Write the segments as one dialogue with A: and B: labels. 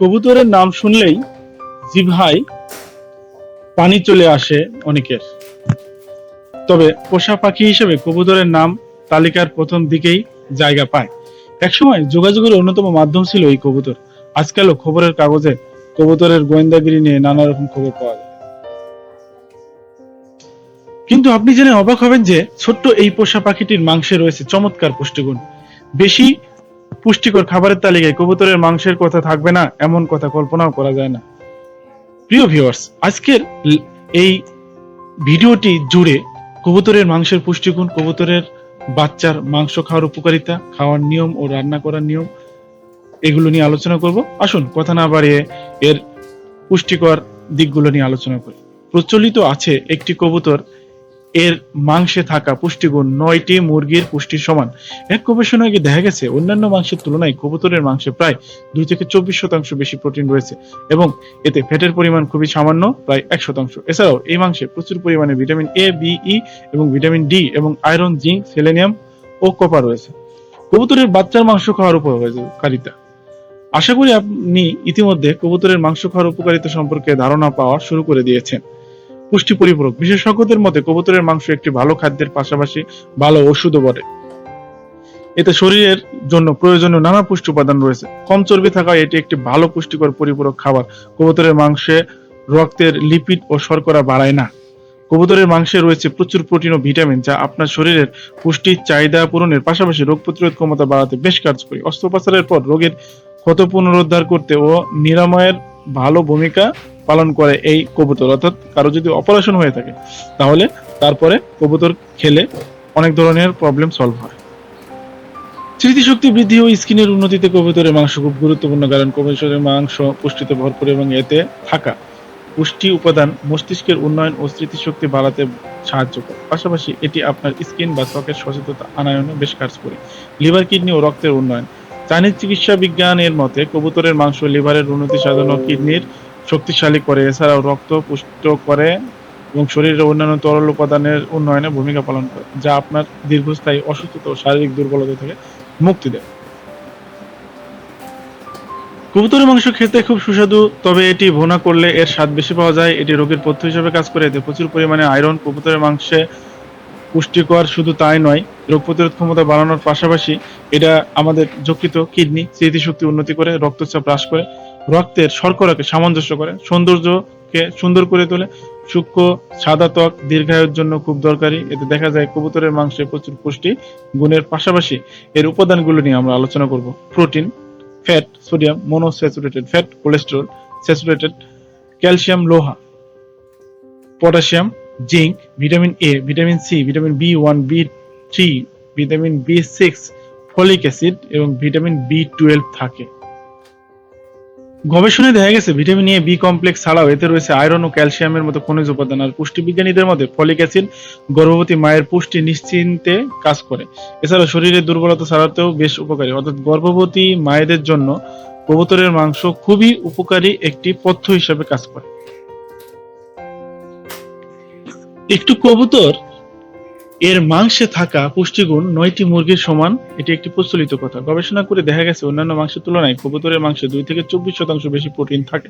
A: কবুতরের নাম শুনলেই জিভায় পানি চলে আসে অনেকের। তবে পোষা পাখি হিসেবে কবুতরের নাম তালিকার প্রথম দিকেই জায়গা পায়। একসময় যোগাযোগের অন্যতম মাধ্যম ছিল এই কবুতর। আজকালও খবরের কাগজে কবুতরের গোয়েন্দাগিরি নিয়ে নানা রকম খবর পাওয়া যায়। কিন্তু আপনি জেনে অবাক হবেন যে ছোট্ট এই পোষা পাখিটির মাংসে রয়েছে চমৎকার পুষ্টিগুণ। বেশি পুষ্টিকর খাবারের তালিকায় কবুতরের মাংসের কথা থাকবে না, এমন কথা কল্পনাও করা যায় না। প্রিয় ভিউয়ার্স আজকের এই ভিডিওটি জুড়ে কবুতরের মাংসের পুষ্টিগুণ, কবুতরের বাচ্চার মাংস খাওয়ার উপকারিতা, খাওয়ার নিয়ম ও রান্না করার নিয়ম, এগুলো নিয়ে আলোচনা করব। আসুন, কথা না বাড়িয়ে এর পুষ্টিকর দিকগুলো নিয়ে আলোচনা করি। প্রচলিত আছে একটি কবুতর এর মাংসে থাকা পুষ্টিগুণ নয়টি মুরগির পুষ্টির সমান। এক গবেষণায় দেখা গেছে, অন্যান্য মাংসের তুলনায় কবুতরের মাংসে প্রায় দুই থেকে চব্বিশ শতাংশ বেশি প্রোটিন রয়েছে এবং এতে ফ্যাটের পরিমাণ খুবই সামান্য, প্রায় এক শতাংশ। এছাড়াও এই মাংসে প্রচুর পরিমাণে ভিটামিন এ বি ই এবং ভিটামিন ডি এবং আয়রন, জিঙ্ক, সেলেনিয়াম ও কপার রয়েছে। কবুতরের বাচ্চার মাংস খাওয়ার উপকারিতা। আশা করি আপনি ইতিমধ্যে কবুতরের মাংস খাওয়ার উপকারিতা সম্পর্কে ধারণা পাওয়া শুরু করে দিয়েছেন। পুষ্টি পরিপূরক। বিশেষজ্ঞদের মতে কবুতরের মাংস একটি ভালো খাদ্যের পাশাপাশি ভালো ওষুধও বটে। এতে শরীরের জন্য প্রয়োজনীয় নানা পুষ্টি উপাদান রয়েছে। কম চর্বি থাকায় এটি একটি ভালো পুষ্টিকর পরিপূরক খাবার। কবুতরের মাংসে রক্তের লিপিড ও শর্করা বাড়ায় না। কবুতরের মাংসে রয়েছে প্রচুর প্রোটিন ও ভিটামিন, যা আপনার শরীরের পুষ্টির চাহিদা পূরণের পাশাপাশি রোগ প্রতিরোধ ক্ষমতা বাড়াতে বেশ কার্যকরী। অস্ত্রোপচারের পর রোগের ক্ষত পুনরুদ্ধার করতে ও নিরাময়ের ভালো ভূমিকা পালন করে এই কবুতর। অর্থাৎ কারও যদি অপারেশন হয়ে থাকে, তাহলে তারপরে কবুতর খেলে অনেক ধরনের প্রবলেম সলভ হয়। স্মৃতিশক্তি বৃদ্ধি ও স্কিনের উন্নতিতে কবুতরের মাংস খুব গুরুত্বপূর্ণ, কারণ কবুতরের মাংস পুষ্টিতে ভরপুর এবং এতে থাকা পুষ্টি উপাদান মস্তিষ্কের উন্নয়ন ও স্মৃতিশক্তি বাড়াতে সাহায্য করে। পাশাপাশি এটি আপনার স্কিন বা ত্বকের সচেতনতা আনায়নে বেশ কাজ করে। লিভার, কিডনি ও রক্তের উন্নয়ন। চাইনিজ চিকিৎসা বিজ্ঞানের মতে, কবুতরের মাংস, লিভারের উন্নতি সাধন ও কিডনির শক্তিশালী করে, এছাড়াও রক্ত পুষ্ট করে এবং শরীরের অন্যান্য তরল উপাদানের উন্নয়নে ভূমিকা পালন করে, যা আপনার দীর্ঘস্থায়ী অসুস্থতা ও শারীরিক দুর্বলতা থেকে মুক্তি দেয়। কবুতরের মাংস খেতে খুব সুস্বাদু, তবে এটি ভুনা করলে এর স্বাদ বেশি পাওয়া যায়। এটি রোগের পথ্য হিসেবে কাজ করে, এতে প্রচুর পরিমাণে আয়রন, কবুতরের মাংসে পুষ্টিকর শুধু তাই নয়, রোগ প্রতিরোধ ক্ষমতা বাড়ানোর পাশাপাশি এটা আমাদের যকৃত কিডনি, স্মৃতিশক্তি উন্নতি করে, রক্তচাপ হ্রাস করে, রক্তের শর্করাকে সামঞ্জস্য করে, সৌন্দর্যকে সুন্দর করে তোলে। সূক্ষ্ম, সাদা ত্বক দীর্ঘায়ুর জন্য খুব দরকারি। এতে দেখা যায় কবুতরের মাংসে প্রচুর পুষ্টি গুণের পাশাপাশি এর উপাদানগুলো নিয়ে আমরা আলোচনা করব। Protein, fat, sodium, monounsaturated fat, cholesterol, saturated calcium, লোহা, potassium zinc, vitamin A vitamin C vitamin B one B three vitamin B six folic acid এবং ভিটামিন বি টুয়েলভ থাকে। গবেষণায় দেখা গেছে, ভিটামিন এ বি কমপ্লেক্স ছাড়াও এতে রয়েছে iron ও ক্যালসিয়ামের মতো খনিজ উপাদান আর পুষ্টিবিজ্ঞানীদের মতে ফলিক অ্যাসিড গর্ভবতী মায়ের পুষ্টি নিশ্চিন্তে কাজ করে। এছাড়া শরীরের দুর্বলতা ছাড়াতেও বেশ উপকারী। অর্থাৎ গর্ভবতী মায়েদের জন্য কবুতরের মাংস খুবই উপকারী একটি পথ্য হিসেবে কাজ করে। একটু কবুতর, এর মাংসে থাকা পুষ্টিগুণ নয়টি মুরগির সমান, এটি একটি প্রচলিত কথা। গবেষণা করে দেখা গেছে অন্যান্য মাংসের তুলনায় কবুতরের মাংসে দুই থেকে চব্বিশ শতাংশ বেশি প্রোটিন থাকে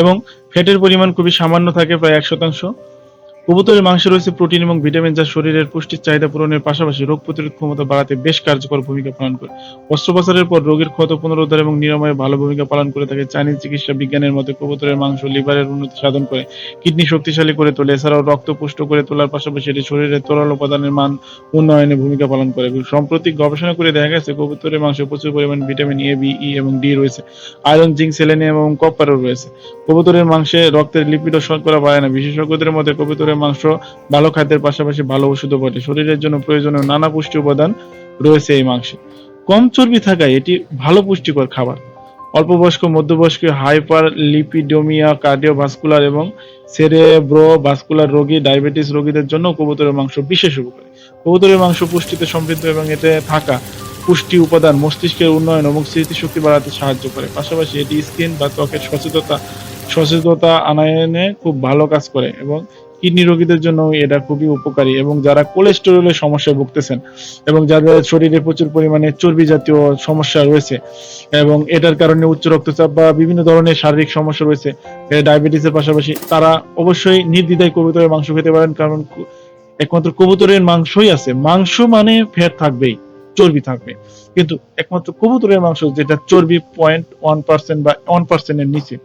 A: এবং ফ্যাটের পরিমাণ খুবই সামান্য থাকে, প্রায় এক শতাংশ। কবুতরের মাংসে রয়েছে প্রোটিন এবং ভিটামিন যা শরীরের পুষ্টির চাহিদা পূরণের পাশাপাশি রোগ প্রতিরোধ ক্ষমতা বাড়াতে বেশ কার্যকর ভূমিকা পালন করে। অস্ত্রোপচারের পর রোগের ক্ষত পুনরুদ্ধার এবং নিরাময়ে ভালো ভূমিকা পালন করে থাকে চাইনিজ চিকিৎসা বিজ্ঞানের মতে কবুতরের মাংস লিভারের উন্নতি সাধন করে, কিডনি শক্তিশালী করে তোলে, এছাড়াও রক্ত পুষ্ট করে তোলার পাশাপাশি এটি শরীরের তরল উপাদানের মান উন্নয়নে ভূমিকা পালন করে। সম্প্রতি গবেষণা করে দেখা গেছে কবুতরের মাংসে প্রচুর পরিমাণ ভিটামিন এ বি ই এবং ডি রয়েছে। আয়রন, জিঙ্ক, সেলেনিয়াম এবং কপারও রয়েছে। কবুতরের মাংসে রক্তের লিপিড ও শর্করা বাড়ে না। বিশেষজ্ঞদের মতে কবুতরের মাংস, ভালো খাদ্যের পাশাপাশি ভালো ওষুধও বটে শরীরের জন্য প্রয়োজনীয় নানা পুষ্টি উপাদান রয়েছে এই মাংসে। কম চর্বি থাকায় এটি ভালো পুষ্টিকর খাবার। অল্প বয়স্ক মধ্যবয়স্ক হাইপার লিপিডোমিয়া কার্ডিওভাস্কুলার এবং সেরেব্রো ভাস্কুলার রোগী, ডায়াবেটিস রোগীদের জন্য কবুতরের মাংস বিশেষ উপকারী। কবুতরের মাংস পুষ্টিতে সমৃদ্ধ এবং এতে থাকা পুষ্টি উপাদান মস্তিষ্কের উন্নয়ন এবং স্মৃতিশক্তি বাড়াতে সাহায্য করে। পাশাপাশি এটি স্কিন বা ত্বকের সচেতনতা সচেতনতা আনয়নে খুব ভালো কাজ করে এবং কিডনি রোগীদের জন্য এটা খুবই উপকারী এবং যারা কোলেস্টেরলের সমস্যায় ভুগতেছেন এবং যাদের শরীরে প্রচুর পরিমাণে চর্বি জাতীয় সমস্যা রয়েছে এবং এটার কারণে উচ্চ রক্তচাপ বা বিভিন্ন ধরনের শারীরিক সমস্যা রয়েছে ডায়াবেটিসের পাশাপাশি তারা অবশ্যই নির্দ্বিধায় কবুতরের মাংস খেতে পারেন কারণ একমাত্র কবুতরের মাংসই আছে। মাংস মানে ফ্যাট থাকবেই, চর্বি থাকবে। কিন্তু একমাত্র কবুতরের মাংস যেটা চর্বি পয়েন্ট ওয়ান পার্সেন্ট বা ওয়ান পার্সেন্টের নিচে।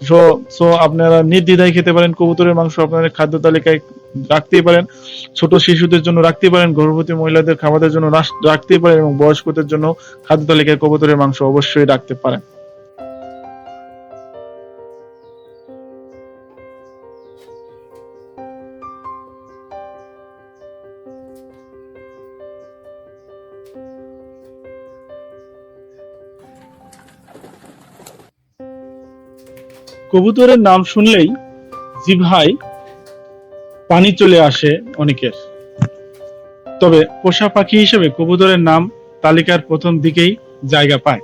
A: সো সো আপনারা নির্দ্বিধায় খেতে পারেন, কবুতরের মাংস আপনাদের খাদ্য তালিকায় রাখতেই পারেন, ছোট শিশুদের জন্য রাখতে পারেন, গর্ভবতী মহিলাদের খাবারের জন্য রাখতে পারেন এবং বয়স্কদের জন্য খাদ্য তালিকায় কবুতরের মাংস অবশ্যই রাখতে পারেন। কবুতরের নাম শুনলেই জিভায় পানি চলে আসে অনেকের। তবে পোষা পাখি হিসেবে কবুতরের নাম তালিকার প্রথম দিকেই জায়গা পায়।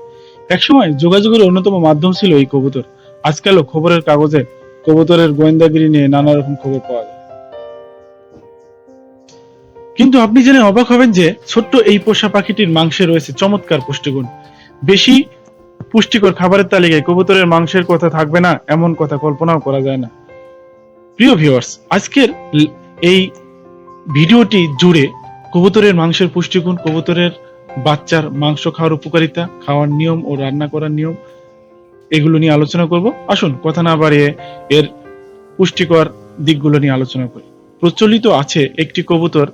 A: একসময় যোগাযোগের অন্যতম মাধ্যম ছিল এই কবুতর। আজকালও খবরের কাগজে কবুতরের গোয়েন্দাগিরি নিয়ে নানা রকম খবর পাওয়া যায়। কিন্তু আপনি জেনে অবাক হবেন যে ছোট্ট এই পোষা পাখিটির মাংসে রয়েছে চমৎকার পুষ্টিগুণ। বেশি পুষ্টিকর খাবারের তালিকায় কবুতরের মাংসের কথা থাকবে না, এমন কথা কল্পনাও করা যায় না। প্রিয় ভিউয়ার্স আজকের এই ভিডিওটি জুড়ে কবুতরের মাংসের পুষ্টিগুণ, কবুতরের বাচ্চার মাংস খাওয়ার উপকারিতা, খাওয়ার নিয়ম ও রান্না করার নিয়ম, এগুলো নিয়ে আলোচনা করব। আসুন, কথা না বাড়িয়ে এর পুষ্টিকর দিকগুলো নিয়ে আলোচনা করি। প্রচলিত আছে একটি কবুতর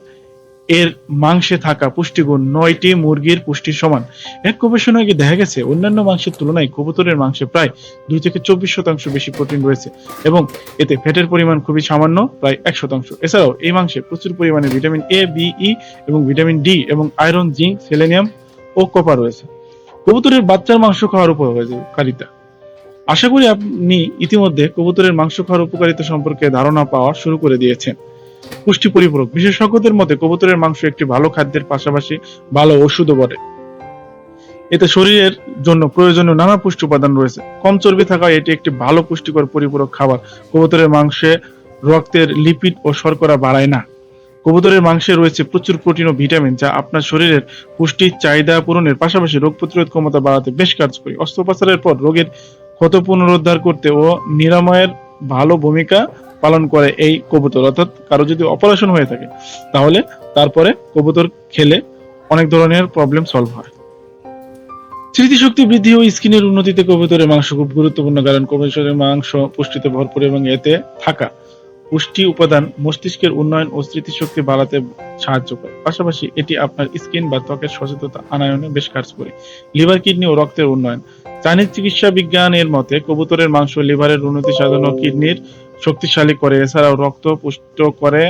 A: এর মাংসে থাকা পুষ্টিগুণ নয়টি মুরগির পুষ্টির সমান। এক গবেষণায় দেখা গেছে অন্যান্য মাংসের তুলনায় কবুতরের মাংসে প্রায় দুই থেকে চব্বিশ শতাংশ বেশি প্রোটিন রয়েছে এবং এতে ফ্যাটের পরিমাণ খুবই সামান্য, প্রায় এক শতাংশ। এছাড়াও এই মাংসে প্রচুর পরিমাণে ভিটামিন এ বি ই এবং ভিটামিন ডি এবং আয়রন, জিঙ্ক, সেলেনিয়াম ও কপার রয়েছে। কবুতরের বাচ্চার মাংস খাওয়ার উপকারিতা। আশা করি আপনি ইতিমধ্যে কবুতরের মাংস খাওয়ার উপকারিতা সম্পর্কে ধারণা পাওয়া শুরু করে দিয়েছেন। পুষ্টি পরিপূরক। বিশেষজ্ঞদের মতে কবুতরের মাংস একটি ভালো খাদ্যের পাশাপাশি ভালো ওষুধও বটে। এতে শরীরের জন্য প্রয়োজনীয় নানা পুষ্টি উপাদান রয়েছে। কম চর্বি থাকায় এটি একটি ভালো পুষ্টিকর পরিপূরক খাবার। কবুতরের মাংসে রক্তের লিপিড ও শর্করা বাড়ায় না। কবুতরের মাংসে রয়েছে প্রচুর প্রোটিন ও ভিটামিন, যা আপনার শরীরের পুষ্টির চাহিদা পূরণের পাশাপাশি রোগ প্রতিরোধ ক্ষমতা বাড়াতে বেশ কার্যকরী। অস্ত্রোপচারের পর রোগের ক্ষত পুনরুদ্ধার করতে ও নিরাময়ের ভালো ভূমিকা পালন করে এই কবুতর। অর্থাৎ কারও যদি অপারেশন হয়ে থাকে, তাহলে তারপরে কবুতর খেলে অনেক ধরনের প্রবলেম সলভ হয়। স্মৃতিশক্তি বৃদ্ধি ও স্কিনের উন্নতিতে কবুতরের মাংস খুব গুরুত্বপূর্ণ, কারণ কবুতরের মাংস পুষ্টিতে ভরপুর এবং এতে থাকা পুষ্টি উপাদান মস্তিষ্কের উন্নয়ন ও স্মৃতিশক্তি বাড়াতে সাহায্য করে। পাশাপাশি এটি আপনার স্কিন বা ত্বকের সচেতনতা আনায়নে বেশ কার্যকরী। লিভার, কিডনি ও রক্তের উন্নয়ন। চাইনিজ চিকিৎসা বিজ্ঞানের মতে, কবুতরের মাংস লিভারের উন্নতি সাধন ও কিডনির শক্তিশালী করে, এছাড়াও রক্ত পুষ্ট করে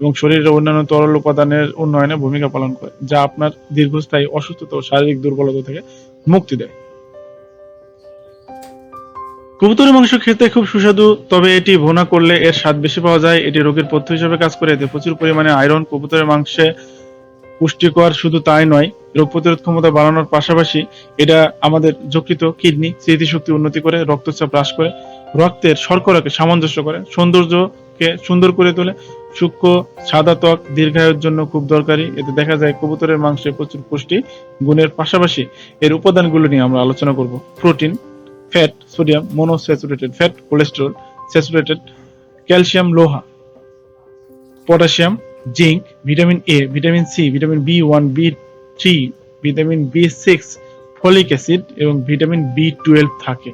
A: এবং শরীরের অন্যান্য তরল উপাদানের উন্নয়নে ভূমিকা পালন করে, যা আপনার দীর্ঘস্থায়ী অসুস্থতা ও শারীরিক দুর্বলতা থেকে মুক্তি দেয়। কবুতরের মাংস খেতে খুব সুস্বাদু, তবে এটি ভুনা করলে এর স্বাদ বেশি পাওয়া যায়। এটি রোগের পথ্য হিসেবে কাজ করে, এতে প্রচুর পরিমাণে আয়রন, কবুতরের মাংসে পুষ্টিকর শুধু তাই নয়, রোগ প্রতিরোধ ক্ষমতা বাড়ানোর পাশাপাশি এটা আমাদের যকৃত কিডনি, স্মৃতিশক্তি উন্নতি করে, রক্তচাপ হ্রাস করে রক্তের শর্করাকে সামঞ্জস্য করে, সৌন্দর্যকে সুন্দর করে তোলে। সূক্ষ্ম, সাদা ত্বক দীর্ঘায়ুর জন্য খুব দরকারি। এতে দেখা যায় কবুতরের মাংসে প্রচুর পুষ্টি গুণের পাশাপাশি এর উপাদানগুলো নিয়ে আমরা আলোচনা করব। Protein, fat, sodium, monounsaturated fat, cholesterol, saturated calcium, লোহা, potassium, zinc, vitamin A, vitamin C, vitamin B one, B three, vitamin B six, folic acid এবং ভিটামিন বি টুয়েলভ থাকে।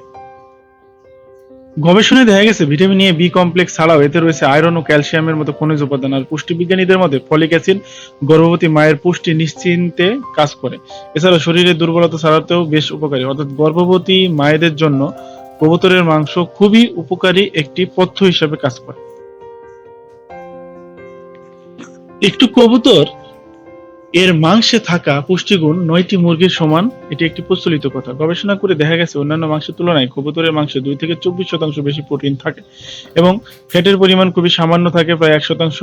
A: গবেষণায় দেখা গেছে, ভিটামিন এ, বি কমপ্লেক্স ছাড়াও এতে রয়েছে iron ও ক্যালসিয়ামের মতো খনিজ উপাদান। আর পুষ্টিবিজ্ঞানীদের মতে ফলিক অ্যাসিড গর্ভবতী মায়ের পুষ্টি নিশ্চিন্তে কাজ করে। এছাড়া শরীরের দুর্বলতা ছাড়াতেও বেশ উপকারী। অর্থাৎ গর্ভবতী মায়েদের জন্য কবুতরের মাংস খুবই উপকারী একটি পথ্য হিসেবে কাজ করে। একটু কবুতর এর মাংসে থাকা পুষ্টিগুণ নয়টি মুরগির সমান, এটি একটি প্রচলিত কথা। গবেষণা করে দেখা গেছে অন্যান্য মাংসের তুলনায় কবুতরের মাংসে দুই থেকে চব্বিশ শতাংশ বেশি প্রোটিন থাকে এবং ফ্যাটের পরিমাণ খুবই সামান্য থাকে, প্রায় এক শতাংশ।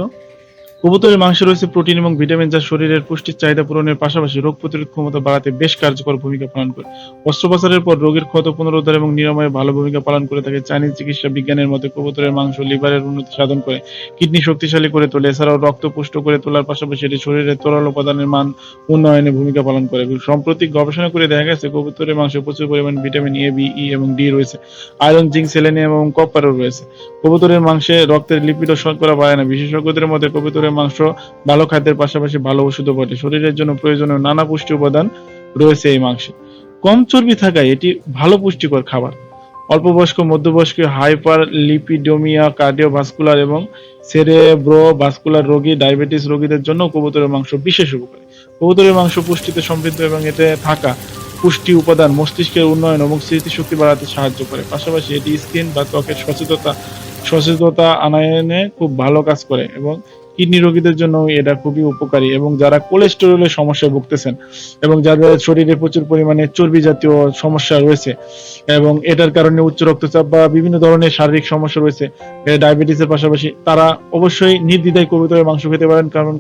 A: কবুতরের মাংসে রয়েছে প্রোটিন এবং ভিটামিন যা শরীরের পুষ্টির চাহিদা পূরণের পাশাপাশি রোগ প্রতিরোধ ক্ষমতা বাড়াতে বেশ কার্যকর ভূমিকা পালন করে। অস্ত্রোপচারের পর রোগের ক্ষত পুনরুদ্ধার এবং নিরাময়ে ভালো ভূমিকা পালন করে থাকে চাইনিজ চিকিৎসা বিজ্ঞানের মতে কবুতরের মাংস লিভারের উন্নতি সাধন করে, কিডনি শক্তিশালী করে তোলে, এছাড়াও রক্ত পুষ্ট করে তোলার পাশাপাশি এটি শরীরের তরল উপাদানের মান উন্নয়নে ভূমিকা পালন করে। সম্প্রতি গবেষণা করে দেখা গেছে কবুতরের মাংসে প্রচুর পরিমাণ ভিটামিন এ বি ই এবং ডি রয়েছে। আয়রন, জিঙ্ক, সেলেনিয়াম এবং কপারও রয়েছে। কবুতরের মাংসে রক্তের লিপিড ও শর্করা বাড়ে না। বিশেষজ্ঞদের মতে কবুতরের মাংস ভালো খাদ্যের পাশাপাশি ভালো ওষুধও বটে শরীরের জন্য প্রয়োজনীয় নানা পুষ্টি উপাদান রয়েছে এই মাংসে। কম চর্বি থাকায় এটি ভালো পুষ্টিকর খাবার। অল্প বয়স্ক মধ্যবয়স্ক হাইপার লিপিডোমিয়া কার্ডিওভাস্কুলার এবং সেরেব্রো ভাস্কুলার রোগী, ডায়াবেটিস রোগীদের জন্য কবুতরের মাংস বিশেষ উপকারী। কবুতরের মাংস পুষ্টিতে সমৃদ্ধ এবং এতে থাকা পুষ্টি উপাদান মস্তিষ্কের উন্নয়ন এবং স্মৃতিশক্তি বাড়াতে সাহায্য করে। পাশাপাশি এটি স্কিন বা ত্বকের সচেতনতা সচেতনতা আনয়নে খুব ভালো কাজ করে এবং কিডনি রোগীদের জন্য এটা খুবই উপকারী এবং যারা কোলেস্টেরলের সমস্যায় ভুগতেছেন এবং যাদের শরীরে প্রচুর পরিমাণে চর্বি জাতীয় সমস্যা রয়েছে এবং এটার কারণে উচ্চ রক্তচাপ বা বিভিন্ন ধরনের শারীরিক সমস্যা রয়েছে ডায়াবেটিসের পাশাপাশি তারা অবশ্যই নির্দ্বিধায় কবুতরের মাংস খেতে পারেন কারণ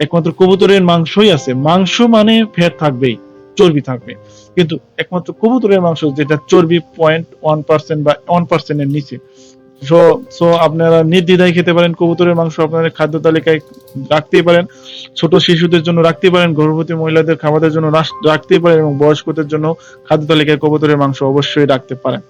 A: একমাত্র কবুতরের মাংসই আছে। মাংস মানে ফ্যাট থাকবেই, চর্বি থাকবে। কিন্তু একমাত্র কবুতরের মাংস যেটা চর্বি পয়েন্ট ওয়ান পার্সেন্ট বা ওয়ান পার্সেন্টের নিচে। সো সো আপনারা নির্দ্বিধায় খেতে পারেন, কবুতরের মাংস আপনারা খাদ্য তালিকায় রাখতেই পারেন, ছোট শিশুদের জন্য রাখতে পারেন, গর্ভবতী মহিলাদের খাবারের জন্য রাখতেই পারেন এবং বয়স্কদের জন্য খাদ্য তালিকায় কবুতরের মাংস অবশ্যই রাখতে পারেন।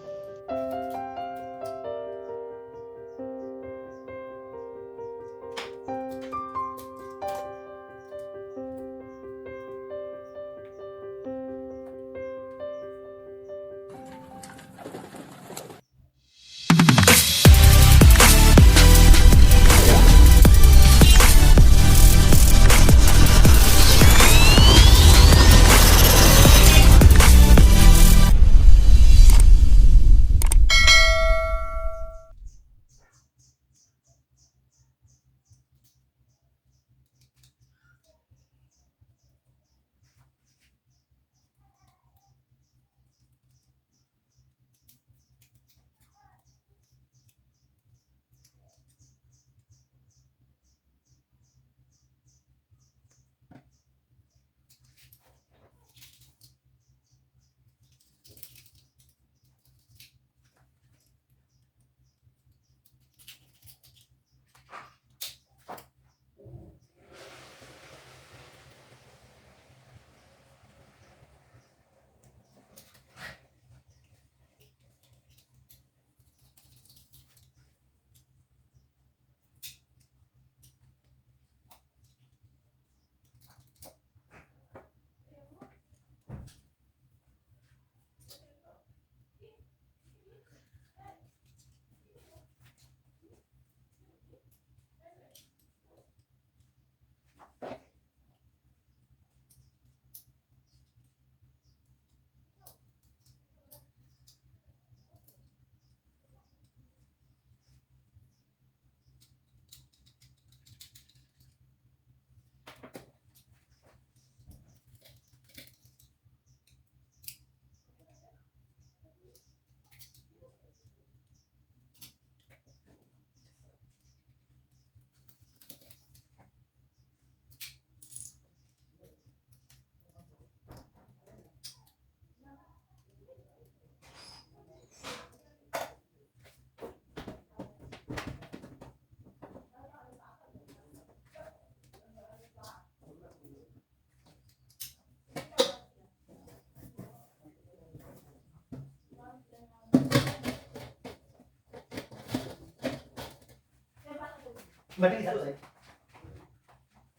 B: Berarti satu saya.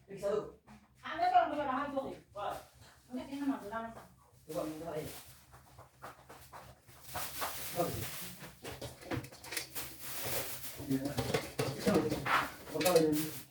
B: Ini satu. Anda kalau punya bahan tuh. Wah. Enggak ini mah dalam. Coba
C: minta lagi. Bagus. Ya. Kita mau tahu ini.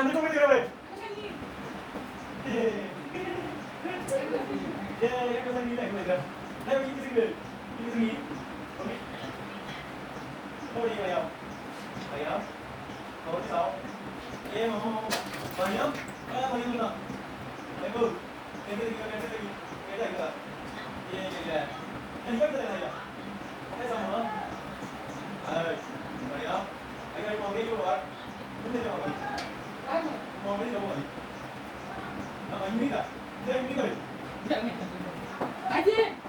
C: 感じ込めてください。えー、やめさんに、め。や。や。てた、出て。い。いややや。てな。や。て。大姐，放这里？